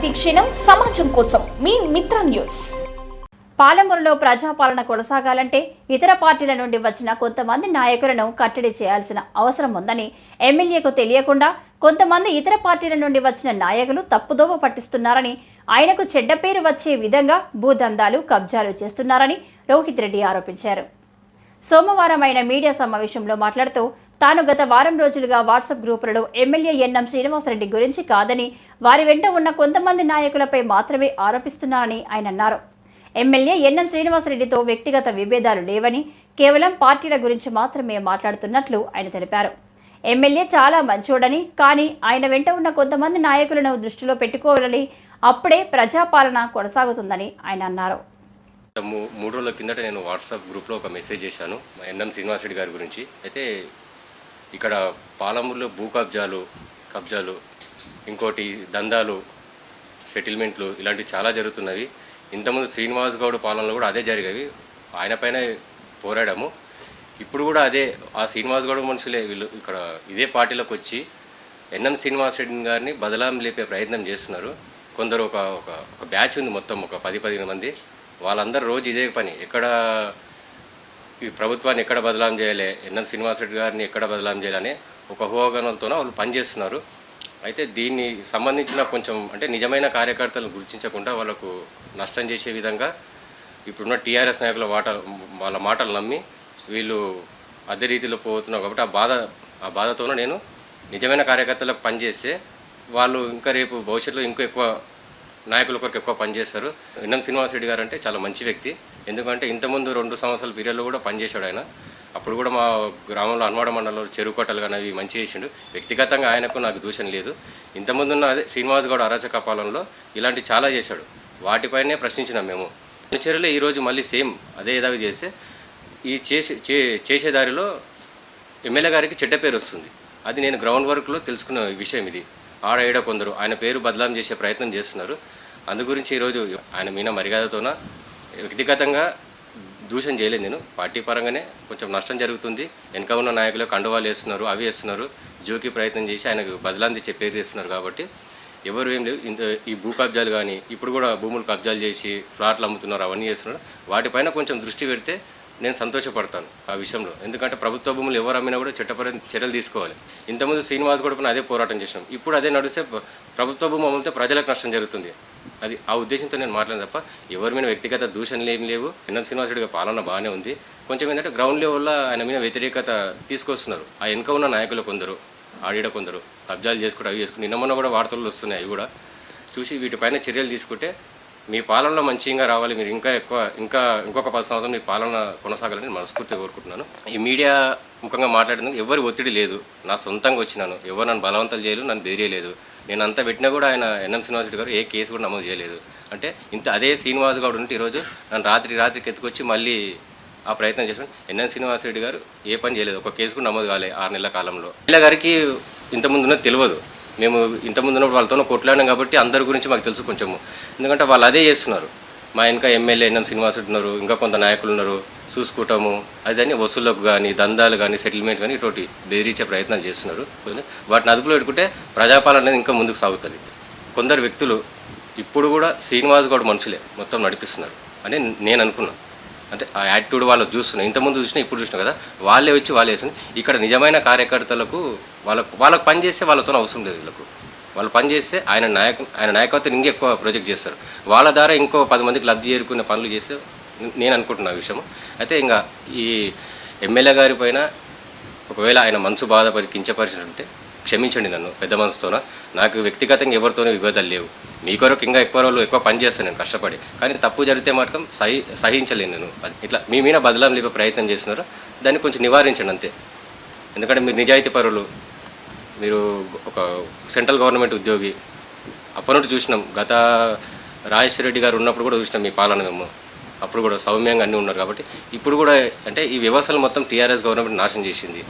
ప్రతిక్షణం సమాజం కోసం మీ మిత్ర న్యూస్. పాలమూరులో ప్రజాపాలన కొనసాగాలంటే ఇతర పార్టీల నుండి వచ్చిన కొంతమంది నాయకులను కట్టడి చేయాల్సిన అవసరం ఉందని ఎమ్మెల్యేకు తెలియకుండా కొంతమంది ఇతర పార్టీల నుండి వచ్చిన నాయకులు తప్పుదోవ పట్టిస్తున్నారని ఆయనకు చెడ్డ పేరు వచ్చే విధంగా భూదందాలు కబ్జాలు చేస్తున్నారని రోహిత్ రెడ్డి ఆరోపించారు. సోమవారం ఆయన మీడియా సమావేశంలో మాట్లాడుతూ తాను గత వారం రోజులుగా వాట్సాప్ గ్రూపులలో ఎమ్మెల్యే ఎన్ఎం శ్రీనివాసరెడ్డి గురించి కాదని వారి వెంట ఉన్న కొంతమంది నాయకులపై మాత్రమే ఆరోపిస్తున్నారని ఆయన అన్నారు. ఎమ్మెల్యే ఎన్ఎం శ్రీనివాసరెడ్డితో వ్యక్తిగత విభేదాలు లేవని కేవలం పార్టీల గురించి మాత్రమే మాట్లాడుతున్నట్లు ఆయన తెలిపారు. ఎమ్మెల్యే చాలా మంచోడని కానీ ఆయన వెంట ఉన్న కొంతమంది నాయకులను దృష్టిలో పెట్టుకోవాలని అప్పుడే ప్రజాపాలన కొనసాగుతుందని ఆయన అన్నారు. మూడు రోజుల కిందట నేను వాట్సాప్ గ్రూప్లో ఒక మెసేజ్ చేశాను ఎన్ఎం శ్రీనివాసరెడ్డి గారి గురించి. అయితే ఇక్కడ పాలమూరులో భూ కబ్జాలు కబ్జాలు ఇంకోటి దందాలు సెటిల్మెంట్లు ఇలాంటివి చాలా జరుగుతున్నవి. ఇంతకుముందు శ్రీనివాస్ గౌడ్ పాలనలో కూడా అదే జరిగేవి. ఆయన పైన పోరాడాము. ఇప్పుడు కూడా అదే ఆ శ్రీనివాస్ గౌడ్ మనుషులే వీళ్ళు ఇక్కడ ఇదే పార్టీలోకి వచ్చి ఎన్ఎం శ్రీనివాసరెడ్డి గారిని బదలాం లేపే ప్రయత్నం చేస్తున్నారు. కొందరు ఒక ఒక ఒక బ్యాచ్ ఉంది మొత్తం ఒక పది పదిహేను మంది. వాళ్ళందరూ రోజు ఇదే పని. ఎక్కడ ఈ ప్రభుత్వాన్ని ఎక్కడ బదలాం చేయాలి ఎన్ఎం శ్రీనివాసరెడ్డి గారిని ఎక్కడ బదలాం చేయాలని ఒక హోగనంతో వాళ్ళు పనిచేస్తున్నారు. అయితే దీన్ని సంబంధించిన కొంచెం అంటే నిజమైన కార్యకర్తలను గుర్తించకుండా వాళ్ళకు నష్టం చేసే విధంగా ఇప్పుడున్న టీఆర్ఎస్ నాయకుల వాట వాళ్ళ మాటలు నమ్మి వీళ్ళు అదే రీతిలో పోతున్నావు కాబట్టి ఆ బాధ ఆ బాధతోనూ నేను నిజమైన కార్యకర్తలకు పనిచేస్తే వాళ్ళు ఇంకా రేపు భవిష్యత్తులో ఇంకా ఎక్కువ నాయకుల కొరకు ఎక్కువ పనిచేస్తారు ఎన్ఎం శ్రీనివాసరెడ్డి గారు అంటే చాలా మంచి వ్యక్తి. ఎందుకంటే ఇంతకుముందు రెండు సంవత్సరాల పీరియడ్లో కూడా పనిచేశాడు ఆయన. అప్పుడు కూడా మా గ్రామంలో అన్వాడ మండలంలో చెరువు కొట్టలు కానీ అవి మంచి చేసిండు. వ్యక్తిగతంగా ఆయనకు నాకు దూషణ లేదు. ఇంతకుముందు ఉన్న అదే శ్రీనివాస్ గౌడ్ అరాచక పాలనలో ఇలాంటి చాలా చేశాడు. వాటిపైనే ప్రశ్నించినాం మేము. చర్యలో ఈరోజు మళ్ళీ సేమ్ అదే ఏదావి చేస్తే ఈ చేసే చే- చేసే దారిలో ఎమ్మెల్యే గారికి చెడ్డ పేరు వస్తుంది. అది నేను గ్రౌండ్ వర్క్లో తెలుసుకున్న విషయం ఇది. ఆడ ఈడ కొందరు ఆయన పేరు బదలాం చేసే ప్రయత్నం చేస్తున్నారు. అందు గురించి ఈరోజు ఆయన మీన మర్యాదతోన వ్యక్తిగతంగా దూషణ చేయలేదు నేను. పార్టీ పరంగానే కొంచెం నష్టం జరుగుతుంది. వెనక ఉన్న నాయకులు కండువాలు వేస్తున్నారు అవి వేస్తున్నారు. జోకి ప్రయత్నం చేసి ఆయనకు బదలాంది చెప్పేది పేరు చేస్తున్నారు కాబట్టి ఎవరు ఏం లేదు ఇంత ఈ భూ కబ్జాలు కానీ ఇప్పుడు కూడా భూములు కబ్జాలు చేసి ఫ్లాట్లు అమ్ముతున్నారు అవన్నీ చేస్తున్నారు. వాటిపైన కొంచెం దృష్టి పెడితే నేను సంతోషపడతాను ఆ విషయంలో. ఎందుకంటే ప్రభుత్వ భూములు ఎవరు అమ్మినా కూడా చట్టపర చర్యలు తీసుకోవాలి. ఇంతకుముందు శ్రీనివాస్ కూడా అదే పోరాటం చేసాం ఇప్పుడు అదే నడిస్తే ప్రభుత్వ భూమి అమ్మితే ప్రజలకు నష్టం జరుగుతుంది. అది ఆ ఉద్దేశంతో నేను మాట్లాడిన తప్ప ఎవరి మీద వ్యక్తిగత దూషణలు ఏమి లేవు. ఎన్ఎం శ్రీనివాసుడిగా పాలన బాగానే ఉంది. కొంచెం ఏంటంటే గ్రౌండ్ లెవెల్లో ఆయన మీద వ్యతిరేకత తీసుకొస్తున్నారు. ఆ వెనుక ఉన్న నాయకులు కొందరు ఆడిడ కొందరు కబ్జాలు చేసుకుంటూ అవి చేసుకుని నిన్న మొన్న కూడా వార్తలు వస్తున్నాయి అవి కూడా. చూసి వీటిపైన చర్యలు తీసుకుంటే మీ పాలనలో మంచిగా రావాలి మీరు ఇంకా ఎక్కువ ఇంకా ఇంకొక పది సంవత్సరం మీ పాలన కొనసాగాలని మనస్ఫూర్తిగా కోరుకుంటున్నాను. ఈ మీడియా ముఖంగా మాట్లాడినందుకు ఎవరి ఒత్తిడి లేదు. నా సొంతంగా వచ్చినాను. ఎవరు నన్ను బలవంతాలు చేయలేదు నన్ను బెదిరియలేదు. నేను అంతా పెట్టినా కూడా ఆయన ఎన్ఎం శ్రీనివాసరెడ్డి గారు ఏ కేసు కూడా నమోదు చేయలేదు. అంటే ఇంత అదే శ్రీనివాస్ గౌడ్ ఉంటే ఈరోజు నన్ను రాత్రి రాత్రికి ఎత్తుకొచ్చి మళ్ళీ ఆ ప్రయత్నం చేసాను ఎన్ఎన్ శ్రీనివాసరెడ్డి గారు ఏ పని చేయలేదు. ఒక కేసు కూడా నమోదు కాలే ఆరు నెలల కాలంలో. పిల్లగారికి గారికి ఇంతకుముందు తెలియదు. మేము ఇంతకుముందు ఉన్నప్పుడు వాళ్ళతో కొట్లాడినాం కాబట్టి అందరి గురించి మాకు తెలుసు కొంచెము. ఎందుకంటే వాళ్ళు అదే చేస్తున్నారు. మా వెనక ఎమ్మెల్యే ఎన్ఎం శ్రీనివాస్ ఉన్నారు ఇంకా కొంత నాయకులు ఉన్నారు చూసుకుంటాము. అదని వసూళ్ళకు కానీ దందాలు కానీ సెటిల్మెంట్ కానీ ఇటువంటి బెదిరించే ప్రయత్నాలు చేస్తున్నారు. వాటిని అదుపులో పెట్టుకుంటే ప్రజాపాలన అనేది ఇంకా ముందుకు సాగుతుంది. కొందరు వ్యక్తులు ఇప్పుడు కూడా శ్రీనివాస్ గౌడ్ మనుషులే మొత్తం నడిపిస్తున్నారు అని నేను అనుకున్నాను అంటే ఆ యాటిట్యూడ్ వాళ్ళు చూస్తున్నా. ఇంతకుముందు చూసినా ఇప్పుడు చూసినా కదా? వాళ్ళే వచ్చి వాళ్ళే వేసింది ఇక్కడ నిజమైన కార్యకర్తలకు వాళ్ళకు వాళ్ళకు పని చేస్తే వాళ్ళతో అవసరం లేదు వీళ్ళకు. వాళ్ళు పని చేస్తే ఆయన నాయక ఆయన నాయకత్వం ఇంకెక్కువ ప్రొజెక్ట్ చేస్తారు. వాళ్ళ ద్వారా ఇంకో పది మందికి లబ్ధి చేరుకునే పనులు చేస్తే నేను అనుకుంటున్నా విషయం అయితే ఇంకా ఈ ఎమ్మెల్యే గారి పైన ఒకవేళ ఆయన మనసు బాధపడి కించపరిచినట్టే క్షమించండి నన్ను పెద్ద మనసుతోన? నాకు వ్యక్తిగతంగా ఎవరితోనూ విభేదాలు లేవు. మీ కొరకు ఇంకా ఎక్కువ రోజులు ఎక్కువ పని చేస్తాను నేను కష్టపడి. కానీ తప్పు జరిగితే మాత్రం సహి సహించలేను నేను. అది ఇట్లా మీ మీద బదలాం లేపే ప్రయత్నం చేస్తున్నారు. దాన్ని కొంచెం నివారించండి అంతే. ఎందుకంటే మీరు నిజాయితీ పరులు. మీరు ఒక సెంట్రల్ గవర్నమెంట్ ఉద్యోగి. అప్పటి చూసినాం. గత రాజేశ్వర రెడ్డి గారు ఉన్నప్పుడు కూడా చూసినాం మీ పాలన మేము. అప్పుడు కూడా సౌమ్యంగా అన్నీ ఉన్నారు కాబట్టి. ఇప్పుడు కూడా అంటే ఈ వ్యవస్థలు మొత్తం టీఆర్ఎస్ గవర్నమెంట్ నాశనం చేసింది.